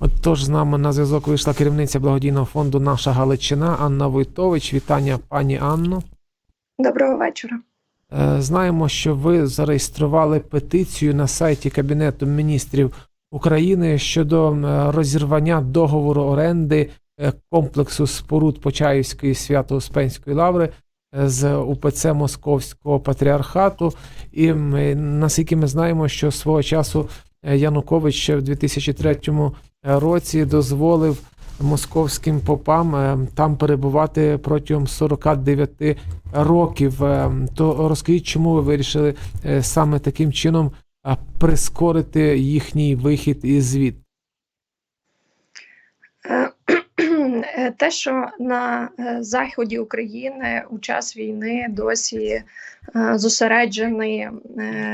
Отож, з нами на зв'язок вийшла керівниця благодійного фонду Наша Галичина Анна Войтович. Вітання, пані Анно. Доброго вечора. Е, Знаємо, що ви зареєстрували петицію на сайті Кабінету міністрів України щодо розірвання договору оренди е, комплексу споруд Почаївської Свято-Успенської лаври е, з УПЦ Московського патріархату. І наскільки ми знаємо, що свого часу Янукович ще в 2003 році дозволив московським попам е, там перебувати протягом 49 років. Е, То розкажіть, чому ви вирішили е, саме таким чином прискорити їхній вихід із звід? Е, Те, що на е, заході України у час війни досі е, зосереджені,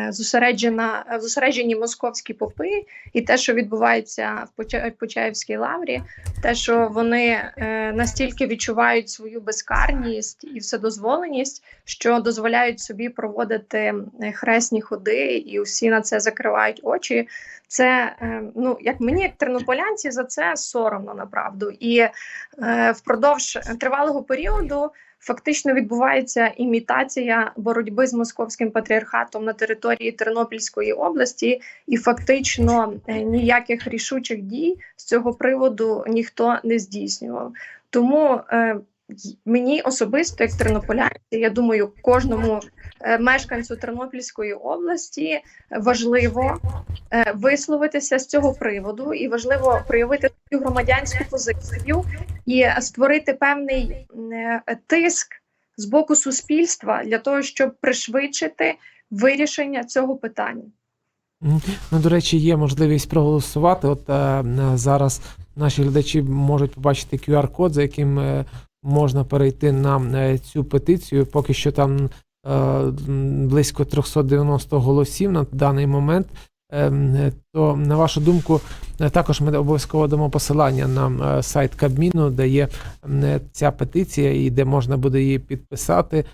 зосереджена, зосереджені московські попи, і те, що відбувається в Поча- Почаївській лаврі, те, що вони настільки відчувають свою безкарність і вседозволеність, що дозволяють собі проводити хресні ходи, і всі на це закривають очі. Це е, ну як мені, як тернополянці, за це соромно направду. І е, впродовж тривалого періоду фактично відбувається імітація боротьби з московським патріархатом на території Тернопільської області, і фактично е, ніяких рішучих дій з цього приводу ніхто не здійснював. Тому мені особисто, як тернополянці, я думаю, кожному е, мешканцю Тернопільської області важливо е, висловитися з цього приводу, і важливо проявити свою громадянську позицію і створити певний е, тиск з боку суспільства для того, щоб пришвидшити вирішення цього питання. Ну, до речі, є можливість проголосувати. От е, зараз наші глядачі можуть побачити QR-код, за яким можна перейти на е, цю петицію. Поки що там е, близько 390 голосів на даний момент. Ем, То, на вашу думку, е, також ми обов'язково дамо посилання на сайт Кабміну, де є ця петиція і де можна буде її підписати.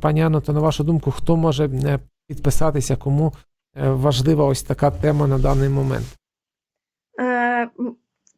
Пані Анно, то на вашу думку, хто може підписатися, кому важлива ось така тема на даний момент?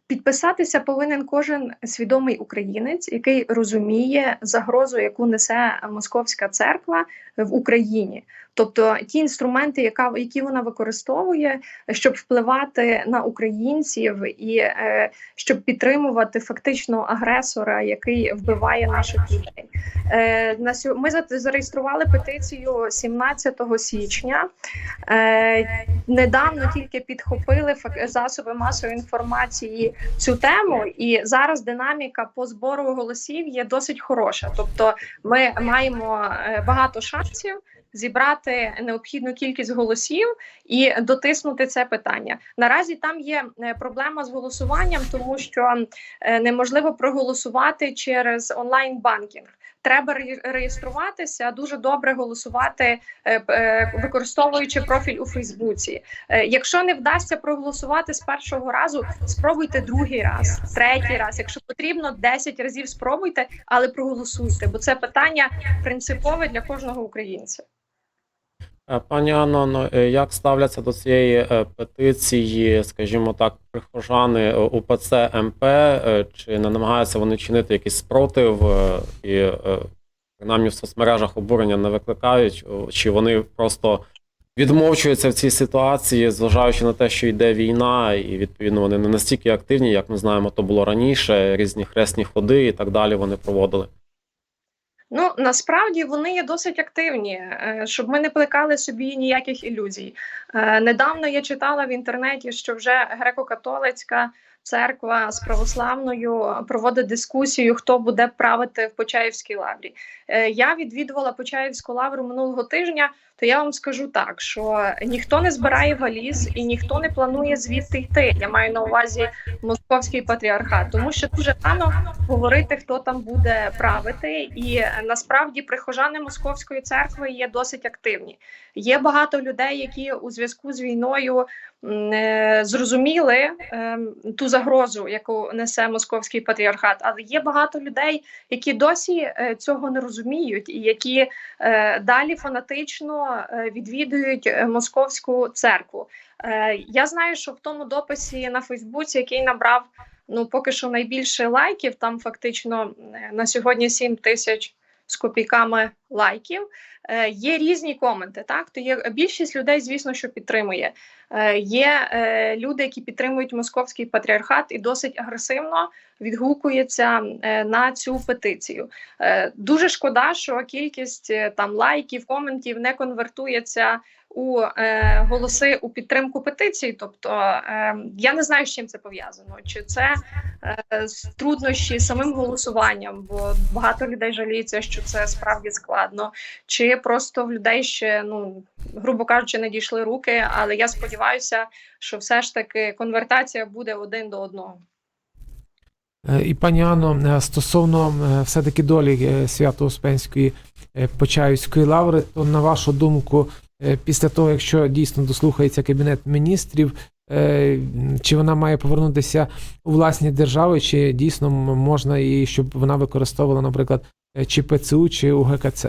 Підписатися повинен кожен свідомий українець, який розуміє загрозу, яку несе московська церква в Україні. Тобто ті інструменти, яка, які вона використовує, щоб впливати на українців і е, щоб підтримувати фактично агресора, який вбиває наших людей. Е, на ми за- зареєстрували петицію 17 січня. Е, недавно тільки підхопили засоби масової інформації цю тему, і зараз динаміка по збору голосів є досить хороша. Тобто, ми маємо е, багато шансів зібрати необхідну кількість голосів і дотиснути це питання. Наразі там є е, проблема з голосуванням, тому що е, неможливо проголосувати через онлайн банкінг. Треба ре- реєструватися, дуже добре голосувати, е, е, використовуючи профіль у Фейсбуці. Е, Якщо не вдасться проголосувати з першого разу, спробуйте другий раз, третій раз. Якщо потрібно, 10 разів спробуйте, але проголосуйте, бо це питання принципове для кожного українця. Е, Пані Анно, ну, е, як ставляться до цієї е, петиції, скажімо так, прихожани УПЦ МП, чи не намагаються вони чинити якийсь спротив і принаймні в соцмережах обурення не викликають, чи вони просто відмовчуються в цій ситуації, зважаючи на те, що йде війна, і відповідно вони не настільки активні, як ми знаємо, то було раніше, різні хресні ходи і так далі вони проводили. Ну насправді вони є досить активні, е, щоб ми не плекали собі ніяких ілюзій. Е, Недавно я читала в інтернеті, що вже греко-католицька церква з православною проводить дискусію, хто буде правити в Почаївській лаврі. Е, Я відвідувала Почаївську лавру минулого тижня. То я вам скажу так, що ніхто не збирає валіз і ніхто не планує звідти йти. Я маю на увазі московський патріархат, тому що дуже рано говорити, хто там буде правити, і насправді прихожани московської церкви є досить активні. Є багато людей, які у зв'язку з війною е, зрозуміли ем, ту загрозу, яку несе московський патріархат, але є багато людей, які досі е, цього не розуміють, і які е, далі фанатично е, відвідують е, московську церкву. Е, Я знаю, що в тому дописі на Фейсбуці, який набрав ну поки що найбільше лайків, там фактично на сьогодні 7 тисяч з копійками лайків. Е, Є різні коменти. Так, то є більшість людей, звісно, що підтримує. Е, Є е, люди, які підтримують московський патріархат і досить агресивно відгукуються е, на цю петицію. Е, Дуже шкода, що кількість е, там лайків, коментів не конвертується у е, голоси у підтримку петиції. Тобто е, я не знаю, з чим це пов'язано. Чи це е, труднощі самим голосуванням, бо багато людей жаліються, що це справді складно, чи просто в людей ще ну грубо кажучи, не дійшли руки. Але я сподіваюся, що все ж таки конвертація буде один до одного. Е, І пані Анно, е, стосовно е, все-таки долі Свято-Успенської е, Почаївської лаври, то на вашу думку, після того, якщо дійсно дослухається Кабінет міністрів, е, чи вона має повернутися у власні держави, чи дійсно можна і щоб вона використовувала, наприклад, е, чи ПЦУ, чи УГКЦ?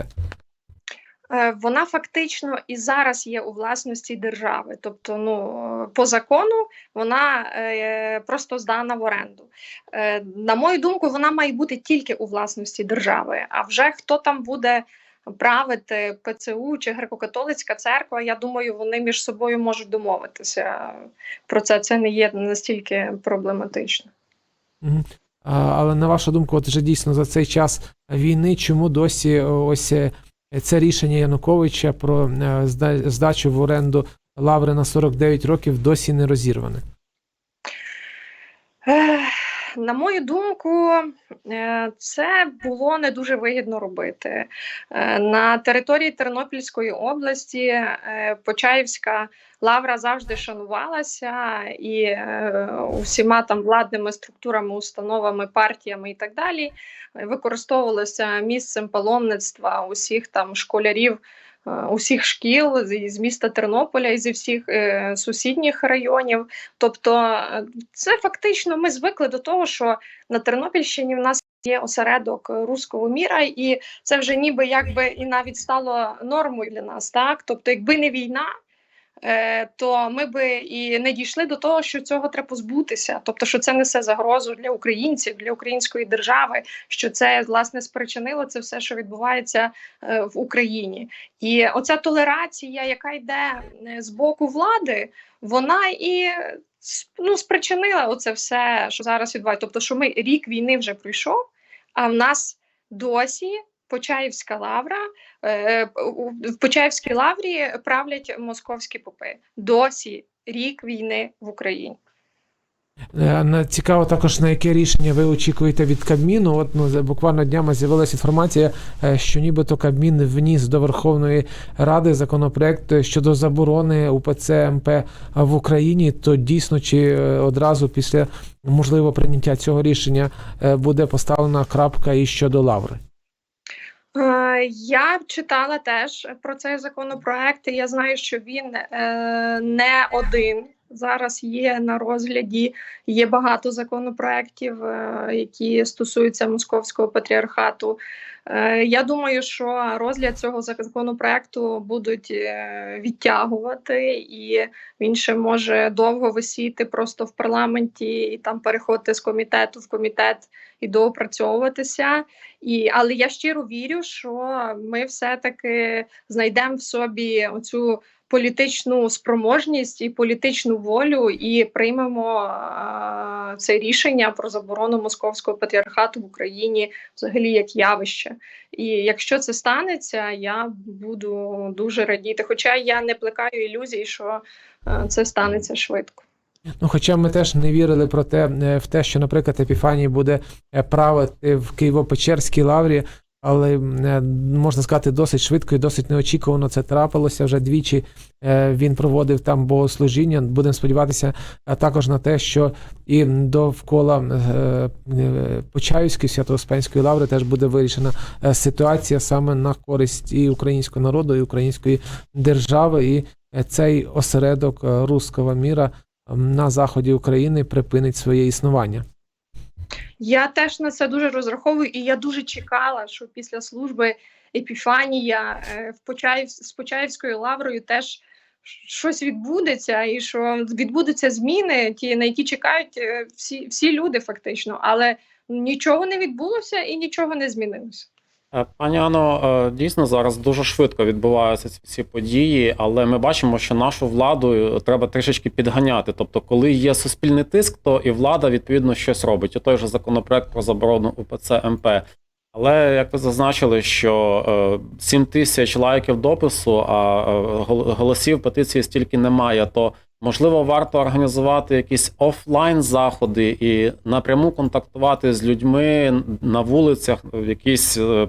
Е, Вона фактично і зараз є у власності держави, тобто, ну по закону вона е, просто здана в оренду. Е, на мою думку, вона має бути тільки у власності держави. А вже хто там буде правити ПЦУ чи греко-католицька церква, я думаю, вони між собою можуть домовитися про це. Це не є настільки проблематично. Але на вашу думку, от вже дійсно за цей час війни, чому досі е, ось е, це рішення Януковича про е, здачу в оренду лаври на 49 років досі не розірване? На мою думку, е, це було не дуже вигідно робити. Е, На території Тернопільської області е, Почаївська лавра завжди шанувалася і усіма там владними структурами, установами, партіями і так далі використовувалося місцем паломництва усіх там школярів. Е, Усіх шкіл з міста Тернополя і зі всіх е, сусідніх районів, тобто е, це фактично ми звикли до того, що на Тернопільщині в нас є осередок руського міра, і це вже ніби якби і навіть стало нормою для нас. Так, тобто, якби не війна. Е, То ми би і не дійшли до того, що цього треба позбутися, тобто, що це несе загрозу для українців, для української держави, що це власне спричинило це все, що відбувається е, в Україні, і оця толерація, яка йде е, з боку влади, вона і ну, спричинила оце все, що зараз відбувається. Тобто, що ми рік війни вже пройшов, а в нас досі Почаївська лавра, е, в Почаївській лаврі правлять московські попи. Досі рік війни в Україні. Е, Цікаво також, на яке рішення ви очікуєте від Кабміну. От ну, буквально днями з'явилася інформація, е, що нібито Кабмін вніс до Верховної Ради законопроект е, щодо заборони УПЦ МП в Україні. То дійсно чи е, одразу після можливо прийняття цього рішення е, буде поставлена крапка і щодо лаври? Е, Я читала теж про цей законопроект. і Я знаю, що він е, не один. Зараз є на розгляді. Є багато законопроєктів, е, які стосуються московського патріархату. Е, Я думаю, що розгляд цього законопроекту будуть е, відтягувати, і він ще може довго висіти просто в парламенті і там переходити з комітету в комітет і доопрацьовуватися. І, але я щиро вірю, що ми все-таки знайдемо в собі оцю політичну спроможність і політичну волю, і приймемо е, це рішення про заборону московського патріархату в Україні взагалі як явище. І якщо це станеться, я буду дуже радіти. Хоча я не плекаю ілюзій, що е, це станеться швидко. Ну, хоча ми теж не вірили про те, е, в те, що, наприклад, Епіфаній буде е, правити в Києво-Печерській лаврі, але е, можна сказати, досить швидко і досить неочікувано це трапилося. Вже двічі е, він проводив там богослужіння. Будемо сподіватися е, також на те, що і довкола Почаївської Свято-Успенської лаври теж буде вирішена ситуація саме на користь і українського народу, і української держави. І цей осередок руського міра на заході України припинить своє існування. Я теж на це дуже розраховую, і я дуже чекала, що після служби Епіфанія е, в Почаїв з Почаївською лаврою теж щось відбудеться, і що відбудуться зміни, ті на які чекають е, всі, всі люди, фактично, але нічого не відбулося і нічого не змінилося. Е, Пані Ано, е, дійсно зараз дуже швидко відбуваються ці всі події, але ми бачимо, що нашу владу треба трішечки підганяти. Тобто, коли є суспільний тиск, то і влада відповідно щось робить. І той же законопроект про заборону УПЦ МП. Але як ви зазначили, що е, 7 тисяч лайків допису, а е, голосів петиції стільки немає, то можливо варто організувати якісь офлайн заходи і напряму контактувати з людьми на вулицях, в якісь е,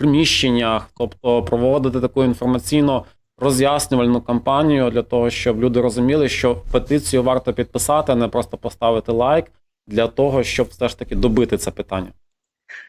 приміщеннях, тобто проводити таку інформаційно роз'яснювальну кампанію для того, щоб люди розуміли, що петицію варто підписати, а не просто поставити лайк для того, щоб все ж таки добити це питання.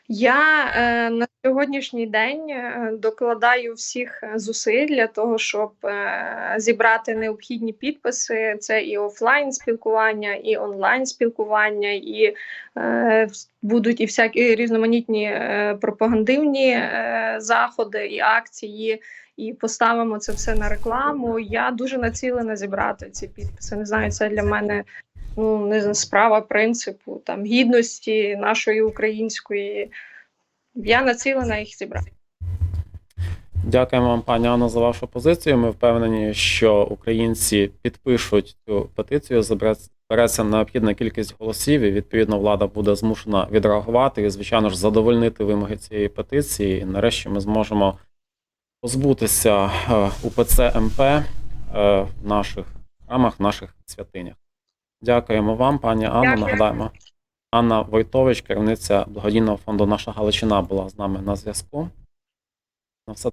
Я е, на сьогоднішній день е, докладаю всіх е, зусиль для того, щоб е, зібрати необхідні підписи. Це і офлайн спілкування, і онлайн спілкування, і е, будуть і всякі різноманітні е, пропагандивні е, заходи і акції. І поставимо це все на рекламу. Я дуже націлена зібрати ці підписи. Не знаю, це для мене ну не справа принципу там гідності нашої української. Я націлена їх зібрати. Дякуємо вам, пані Анно, за вашу позицію. Ми впевнені, що українці підпишуть цю петицію, збереться необхідна кількість голосів, і відповідно влада буде змушена відреагувати і, звичайно ж, задовольнити вимоги цієї петиції. І нарешті ми зможемо позбутися е, УПЦ МП е, в наших храмах, в наших святинях. Дякуємо вам, пані Анно. Дякую. Нагадаємо. Анна Войтович, керівниця благодійного фонду Наша Галичина, була з нами на зв'язку. На все